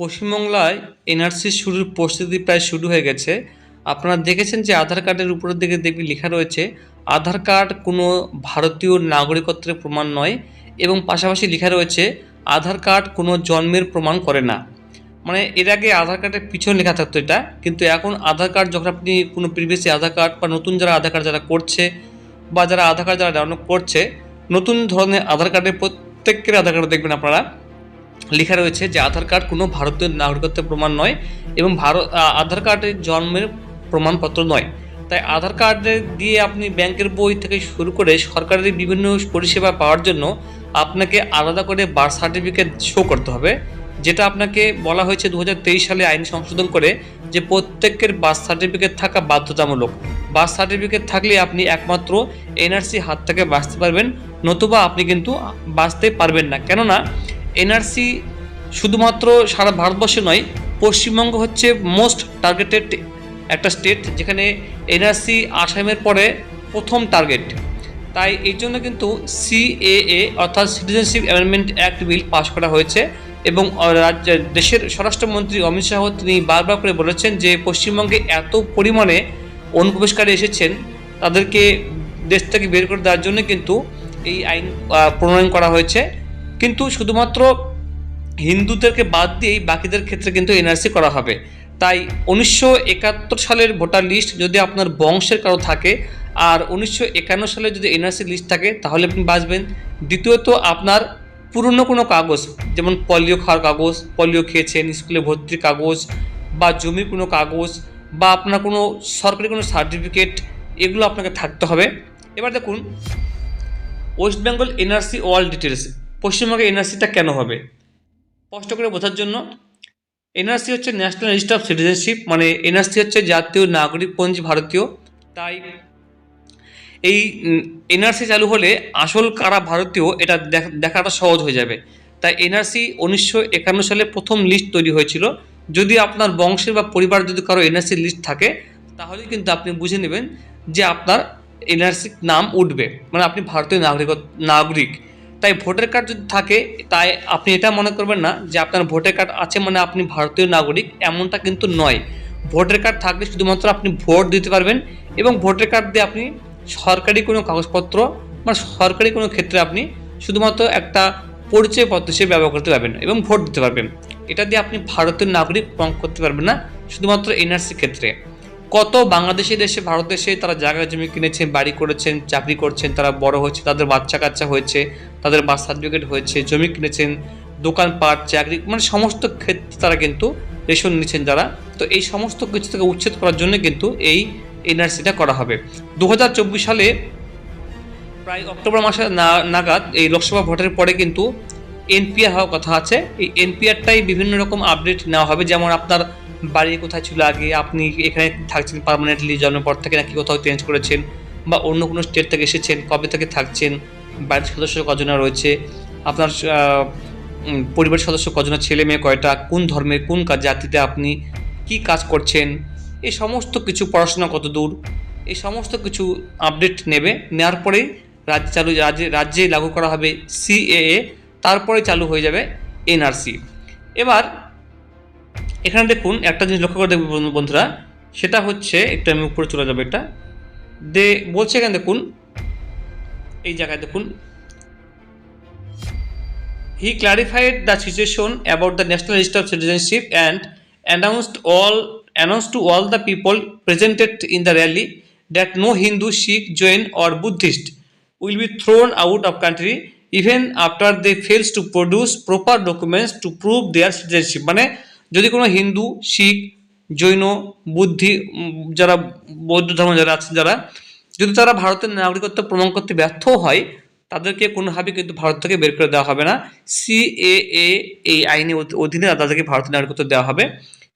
পশ্চিমবাংলায় এনআরসি শুরুর প্রস্তুতি প্রায় শুরু হয়ে গেছে। আপনারা দেখেছেন যে আধার কার্ডের উপরের দিকে দেখবি লেখা রয়েছে, আধার কার্ড কোনো ভারতীয় নাগরিকত্বের প্রমাণ নয়। এবং পাশাপাশি লেখা রয়েছে, আধার কার্ড কোনো জন্মের প্রমাণ করে না। মানে এর আগে আধার কার্ডের পিছনে লেখা থাকতো এটা, কিন্তু এখন আধার কার্ড যখন আপনি কোনো প্রিভিয়াসি আধার কার্ড বা নতুন যারা আধার কার্ড যারা করছে বা যারা আধার কার্ড যারা ডাউনলোড করছে, নতুন ধরনের আধার কার্ডের প্রত্যেকের আধার কার্ড দেখবেন আপনারা। লেখা রয়েছে যে আধার কার্ড কোনো ভারতীয় নাগরিকত্বের প্রমাণ নয় এবং ভারত আধার কার্ডের জন্মের প্রমাণপত্র নয়। তাই আধার কার্ড দিয়ে আপনি ব্যাংকের বই থেকে শুরু করে সরকারের বিভিন্ন পরিষেবা পাওয়ার জন্য আপনাকে আলাদা করে বার্থ সার্টিফিকেট শো করতে হবে, যেটা আপনাকে বলা হয়েছে দু হাজার তেইশ সালে আইন সংশোধন করে যে প্রত্যেকের বার্থ সার্টিফিকেট থাকা বাধ্যতামূলক। বার্থ সার্টিফিকেট থাকলে আপনি একমাত্র এনআরসি হাত থেকে বাঁচতে পারবেন, নতুবা আপনি কিন্তু বাঁচতে পারবেন না। কেননা এনআরসি শুধুমাত্র সারা ভারতবর্ষে নয় পশ্চিমবঙ্গ হচ্ছে মোস্ট টার্গেটেড একটা স্টেট যেখানে এনআরসি আসামের পরে প্রথম টার্গেট তাই এই জন্য কিন্তু সিএএ অর্থাৎ citizenship amendment act bill pass করা হয়েছে এবং আহ, রাজ্যের দেশের স্বরাষ্ট্রমন্ত্রী অমিত শাহ তিনি বারবার করে বলেছেন যে পশ্চিমবঙ্গে এত পরিমাণে অনুপ্রবেশকারী এসেছেন তাদেরকে দেশ থেকে বের করে দেওয়ার জন্য কিন্তু এই আইন প্রণয়ন করা হয়েছে। কিন্তু শুধুমাত্র হিন্দুদেরকে বাদ দিয়েই বাকিদের ক্ষেত্রে কিন্তু এনআরসি করা হবে। তাই উনিশশো একাত্তর সালের ভোটার লিস্ট যদি আপনার বংশের কারও থাকে আর উনিশশো একান্ন সালে যদি এনআরসি লিস্ট থাকে, তাহলে আপনি বাঁচবেন। দ্বিতীয়ত আপনার পুরনো কোনো কাগজ, যেমন পলিও খাওয়ার কাগজ, পলিও খেয়েছেন, স্কুলে ভর্তির কাগজ বা জমির কোনো কাগজ বা আপনার কোনো সরকারি কোনো সার্টিফিকেট, এগুলো আপনাকে থাকতে হবে। এবার দেখুন, ওয়েস্ট বেঙ্গল এনআরসি ওয়াল ডিটেলস পশ্চিমবঙ্গে এনআরসিটা কেন হবে? স্পষ্ট করে বোঝার জন্য এনআরসি হচ্ছে ন্যাশনাল রেজিস্টার অফ সিটিজেনশিপ মানে এনআরসি হচ্ছে জাতীয় নাগরিকপঞ্জি ভারতীয়। তাই এই এনআরসি চালু হলে আসল কারা ভারতীয়, এটা দেখ- দেখাটা সহজ হয়ে যাবে। তাই এনআরসি উনিশশো একান্ন সালে প্রথম লিস্ট তৈরি হয়েছিল। যদি আপনার বংশের বা পরিবার যদি কারও এনআরসি লিস্ট থাকে, তাহলে কিন্তু আপনি বুঝে নেবেন যে আপনার এনআরসি নাম উঠবে। মানে আপনি ভারতীয় নাগরিক নাগরিক। তাই ভোটার কার্ড যদি থাকে, তাই আপনি এটা মনে করবেন না যে আপনার ভোটার কার্ড আছে মানে আপনি ভারতীয় নাগরিক, এমনটা কিন্তু নয়। ভোটার কার্ড থাকলে শুধুমাত্র আপনি ভোট দিতে পারবেন এবং ভোটার কার্ড দিয়ে আপনি সরকারি কোনো কাগজপত্র বা সরকারি কোনো ক্ষেত্রে আপনি শুধুমাত্র একটা পরিচয়পত্র হিসেবে ব্যবহার করতে পারবেন এবং ভোট দিতে পারবেন। এটা দিয়ে আপনি ভারতীয় নাগরিক প্রমাণ করতে পারবেন না, শুধুমাত্র এনআরসি ক্ষেত্রে। কত বাংলাদেশি দেশে, ভারত দেশে তারা জায়গা জমি কিনেছেন বাড়ি করেছেন, চাকরি করছেন, তারা বড় হয়েছে, তাদের বাচ্চা কাচ্চা হয়েছে, তাদের বার্থ সার্টিফিকেট হয়েছে, জমি কিনেছেন, দোকানপাট, চাকরি মানে সমস্ত ক্ষেত্রে তারা কিন্তু রেশন নিচ্ছেন যারা। তো এই সমস্ত কিছু থেকে উচ্ছেদ করার জন্য কিন্তু এই এনআরসিটা করা হবে। দু হাজার চব্বিশ সালে প্রায় অক্টোবর মাসে নাগাদ এই লোকসভা ভোটের পরে কিন্তু এনপিআর হওয়ার কথা আছে। এই এনপিআরটাই বিভিন্ন রকম আপডেট নেওয়া হবে। যেমন আপনার বাড়ি কোথায় ছিল আগে? আপনি এখানে থাকছেন পার্মানেন্টলি জন্মের পর থেকে নাকি কোথাও চেঞ্জ করেছেন? বা অন্য কোনো স্টেট থেকে এসেছেন? কবে থেকে থাকছেন? বাড়ির সদস্য কজনা রয়েছে? আপনার পরিবারের সদস্য কজনা ছেলে মেয়ে কয়টা? কোন ধর্মের, কোন কাজ, জাতিতে আপনি কি কাজ করছেন? এই সমস্ত কিছু পড়াশোনা কত দূর? এই সমস্ত কিছু আপডেট নেবে, নেওয়ার পরেই রাজ্য চালু, রাজ্যে রাজ্যে লাগু করা হবে সিএএ তারপরে চালু হয়ে যাবে এনআরসি এবার এখানে দেখুন, একটা জিনিস লক্ষ্য করে দেখবে বন্ধুরা, সেটা হচ্ছে, একটু আমি উপরে চলে যাব এটা। দে, বলছে এখানে দেখুন, এই জায়গায় দেখুন। He clarified the situation about the national register of citizenship and announced all announce to all the people presented in the rally that no Hindu Sikh Jain or Buddhist will be thrown out of country even after they fails to produce proper documents to prove their citizenship মানে যদি কোনো হিন্দু, শিখ, জৈন, বুদ্ধি, যারা বৌদ্ধ ধর্ম যারা আছেন যারা, যদি তারা ভারতের নাগরিকত্ব প্রমাণ করতে ব্যর্থ হয়, তাদেরকে কোনোভাবে কিন্তু ভারত থেকে বের করে দেওয়া হবে না। সিএএ এই আইনের অধ- অধীনে তাদেরকে ভারতের নাগরিকত্ব দেওয়া হবে।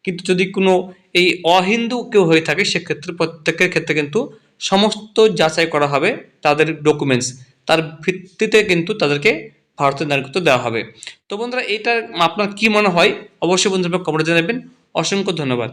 কিন্তু যদি কোনো এই অহিন্দু কেউ হয়ে থাকে, সেক্ষেত্রে প্রত্যেকের ক্ষেত্রে কিন্তু সমস্ত যাচাই করা হবে তাদের ডকুমেন্টস তার ভিত্তিতে কিন্তু তাদেরকে ভারতের নাগরিকত্ব দেওয়া হবে। তো বন্ধুরা এটা আপনার কি মনে হয়? অবশ্যই বন্ধুরা কমেন্টে জানাবেন। অসংখ্য ধন্যবাদ।